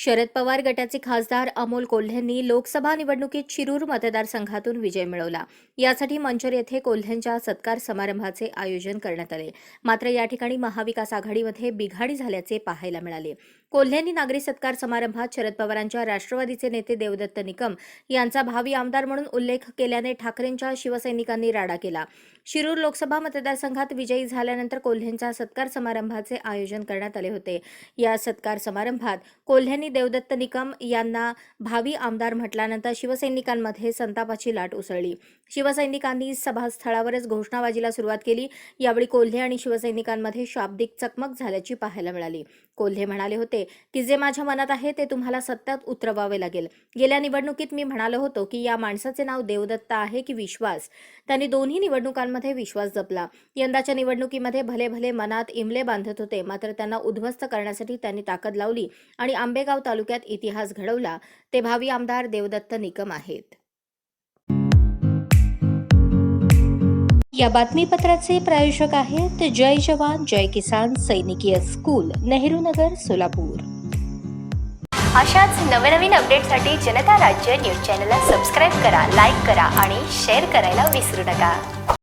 शरद पवार गटाचे खासदार अमोल कोल्हेंनी लोकसभा निवडणुकीत शिरूर मतदारसंघातून विजय मिळवला. यासाठी मंचर येथे कोल्हेंच्या सत्कार समारंभाचे आयोजन करण्यात आले. मात्र या ठिकाणी महाविकास आघाडीमध्ये बिघाडी झाल्याचे पाहायला मिळाले. कोल्हेंनी नागरी सत्कार समारंभात शरद पवारांच्या राष्ट्रवादीचे नेते देवदत्त निकम यांचा भावी आमदार म्हणून उल्लेख केल्याने ठाकरेंच्या शिवसैनिकांनी राडा केला. शिरूर लोकसभा मतदारसंघात विजयी झाल्यानंतर कोल्हेंच्या सत्कार समारंभाचे आयोजन करण्यात आले होते. या सत्कार समारंभात कोल्हेंनी देवदत्त निकम यांना भावी आमदार म्हटल्यानंतर शिवसैनिकांमध्ये संतापाची लाट उसळली. शिवसैनिकांनी सभास्थळावरच घोषणाबाजीला सुरुवात केली. यावेळी कोल्हे आणि शिवसैनिकांमध्ये शाब्दिक चकमक झाल्याची पाहायला मिळाली. कोल्हे म्हणाले होते की जे माझ्या मनात आहे ते तुम्हाला सत्यात उतरवावे लागेल. गेल्या निवडणुकीत मी म्हणालो होतो की या माणसाचे नाव देवदत्त आहे की विश्वास? त्यांनी दोन्ही निवडणुकांमध्ये विश्वास जपला. यंदाच्या निवडणुकीमध्ये भले भले मनात इमले बांधत होते मात्र त्यांना उद्ध्वस्त करण्यासाठी त्यांनी ताकद लावली आणि आंबेगाव तालुक्यात इतिहास घडवला ते भावी आमदार देवदत्त निकम आहेत. या बातमीपत्राचे प्रायोजक आहेत जय जवान जय किसान सैनिकीय स्कूल नेहरू नगर सोलापूर. अशाच नवनवीन अपडेटसाठी जनता राज्य न्यूज चॅनलला सबस्क्राईब करा लाईक करा आणि शेअर करायला विसरू नका.